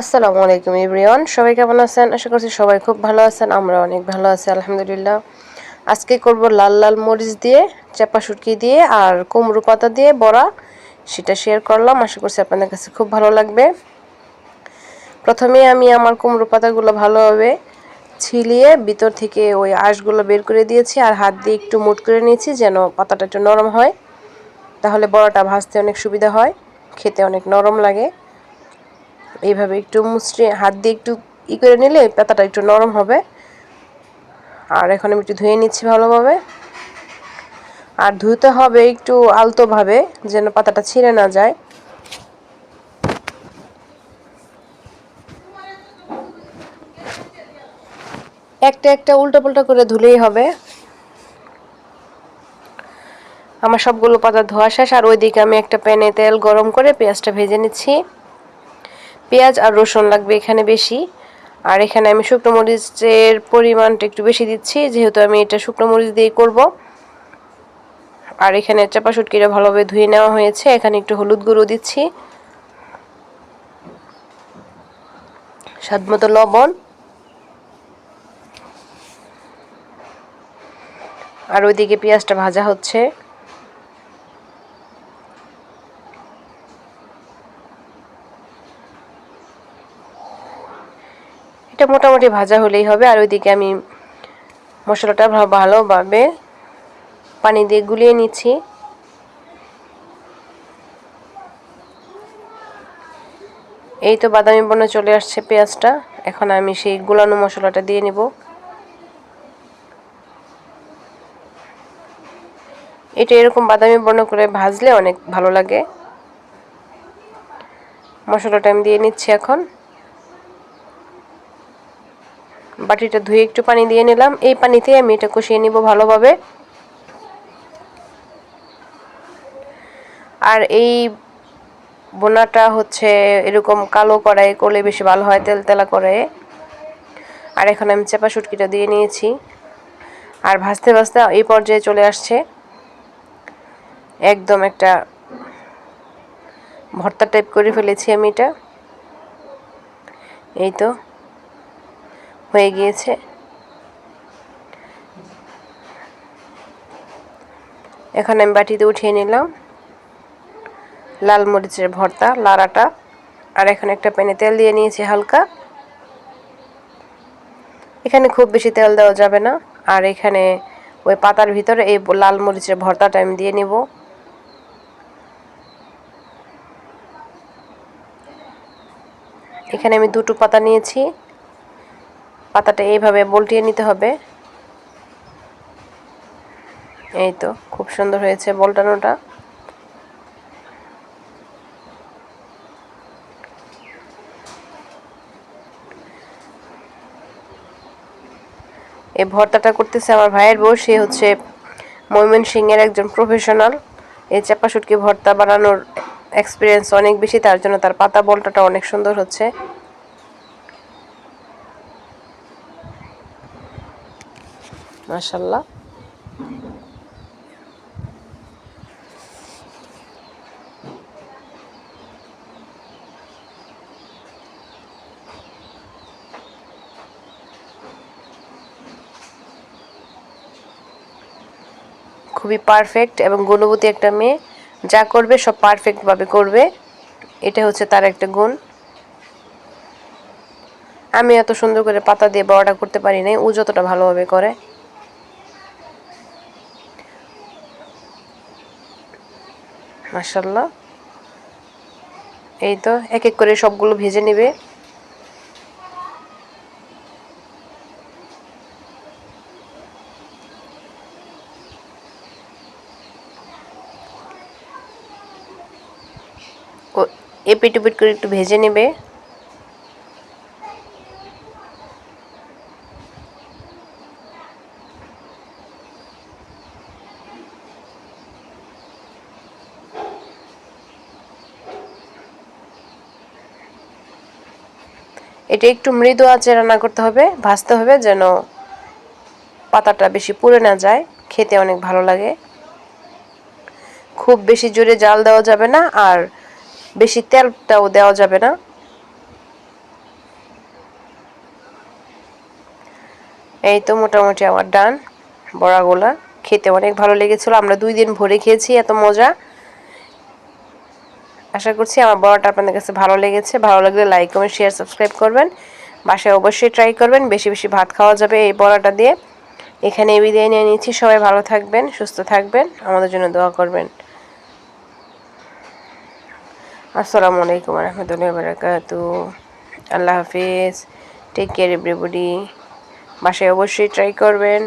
আসসালামু আলাইকুম ইব্রিয়ান সবাই কেমন আছেন? আশা করছি সবাই খুব ভালো আছেন, আমরা অনেক ভালো আছি, আলহামদুলিল্লাহ। আজকে করব লাল লাল মরিচ দিয়ে, চাপা শুটকি দিয়ে আর কুমড়ো পাতা দিয়ে বড়া, সেটা শেয়ার করলাম। আশা করছি আপনাদের কাছে খুব ভালো লাগবে। প্রথমে আমি আমার কুমড়ো পাতাগুলো ভালোভাবে ছিলিয়ে ভিতর থেকে ওই আঁশগুলো বের করে দিয়েছি আর হাত দিয়ে একটু মুট করে নিয়েছি যেন পাতাটা একটু নরম হয়। তাহলে বড়াটা ভাজতে অনেক সুবিধা হয়, খেতে অনেক নরম লাগে। এইভাবে একটু মুচড়ে, হাত দিয়ে একটু ই করে নিলে পাতাটা একটু নরম হবে। আর এখন আমি একটু ধুয়ে নিচ্ছি ভালোভাবে। আর ধুতে হবে একটু আলতোভাবে, যেন পাতাটা ছিঁড়ে না যায়। একটা একটা উল্টো পাল্টা করে ধুলেই হবে। আমার সবগুলো পাতা ধোয়া শেষ, আর ওইদিকে আমি একটা প্যানে তেল গরম করে পেঁয়াজটা ভেজে নিচ্ছি। পেঁয়াজ আর রসুন লাগবে এখানে বেশি। আর এখানে আমি শুকনো মরিচের পরিমাণটা একটু বেশি দিচ্ছি, যেহেতু আমি এটা শুকনো মরিচ দিয়ে করব। আর এখানে চাপা শুটকিটা ভালোভাবে ধুয়ে নেওয়া হয়েছে, এখানে একটু হলুদ গুঁড়ো দিচ্ছি। স্বাদ মতো লবণ। আর ওইদিকে পেঁয়াজটা ভাজা হচ্ছে। এটা মোটামুটি ভাজা হলেই হবে। আর ওইদিকে আমি মশলাটা ভালোভাবে পানি দিয়ে গুলিয়ে নিচ্ছি। এই তো বাদামি বনে চলে আসছে পেঁয়াজটা। এখন আমি সেই গুলানো মশলাটা দিয়ে নিব। এটা এরকম বাদামি বর্ণ করে ভাজলে অনেক ভালো লাগে। মশলাটা আমি দিয়ে নিচ্ছি এখন। বাটিটা ধুয়ে একটু পানি দিয়ে নিলাম। এই পানিতে আমি এটা কষিয়ে নিব ভালোভাবে। আর এই বোনাটা হচ্ছে এরকম কালো কড়াই করলে বেশি ভালো হয় তেল তেলা করে আর এখন আমি চেপা শুটকিটা দিয়ে নিয়েছি। আর ভাজতে ভাজতে এই পর্যায়ে চলে আসছে একদম একটা ভর্তা টাইপ করে ফেলেছি আমি এটা। এই তো। হয়ে গিয়েছে। এখন আমি বাটিতে উঠিয়ে নিলাম লাল মরিচের ভর্তা, লাড়াটা, আর এখানে একটা প্যানে তেল দিয়ে নিয়েছি হালকা। এখানে খুব বেশি তেল দেওয়া যাবে না, আর এখানে ওই পাতার ভিতরে এই লাল মরিচের ভর্তাটা আমি দিয়ে নিব। এখানে আমি দুটো পাতা নিয়েছি। পাতাটা এইভাবে বলটিয়ে নিতে হবে। এই তো, খুব সুন্দর হয়েছে বলটানোটা। এই ভর্তাটা করতেছে আমার ভাইয়ের বউ, সে হচ্ছে ময়মনসিংহের একজন প্রফেশনাল এই চাপা শুটকি ভর্তা বানানোর এক্সপিরিয়েন্স অনেক বেশি, তার জন্য তার পাতা বলটাটা অনেক সুন্দর হচ্ছে। মাশাল্লাহ খুবই পারফেক্ট এবং গুণবতী একটা মেয়ে। যা করবে, সব পারফেক্টভাবে করবে। এটা হচ্ছে তার একটা গুণ। আমি এত সুন্দর করে পাতা দিয়ে বড়াটা করতে পারি নাই। ও যতটা ভালোভাবে করে। মাসাল্লাহ এই তো এক এক করে সবগুলো ভেজে নেবে। এপিট উপিট করে একটু ভেজে নেবে। এটা একটু মৃদু আঁচে রান্না করতে হবে, ভাজতে হবে যেন পাতাটা বেশি পুড়ে না যায়, খেতে অনেক ভালো লাগে। খুব বেশি জোরে জাল দেওয়া যাবে না আর বেশি তেলটাও দেওয়া যাবে না। এই তো মোটামুটি আমার ডান বড়াগুলা, খেতে অনেক ভালো লেগেছিল। আমরা দুই দিন ভরে খেয়েছি, এত মজা। আশা করছি আমার বড়াটা আপনাদের কাছে ভালো লেগেছে। ভালো লাগলে লাইক কমেন্ট শেয়ার সাবস্ক্রাইব করবেন। বাসায় অবশ্যই ট্রাই করবেন। বেশি বেশি ভাত খাওয়া যাবে এই বড়াটা দিয়ে। এখানে বিদায় নিয়ে নিচ্ছি। সবাই ভালো থাকবেন, সুস্থ থাকবেন। আমাদের জন্য দোয়া করবেন। আসসালামু আলাইকুম রহমতুল্লাহ বারাকাতু। আল্লাহ হাফিজ। টেক কেয়ার এভরিবডি বাসায় অবশ্যই ট্রাই করবেন।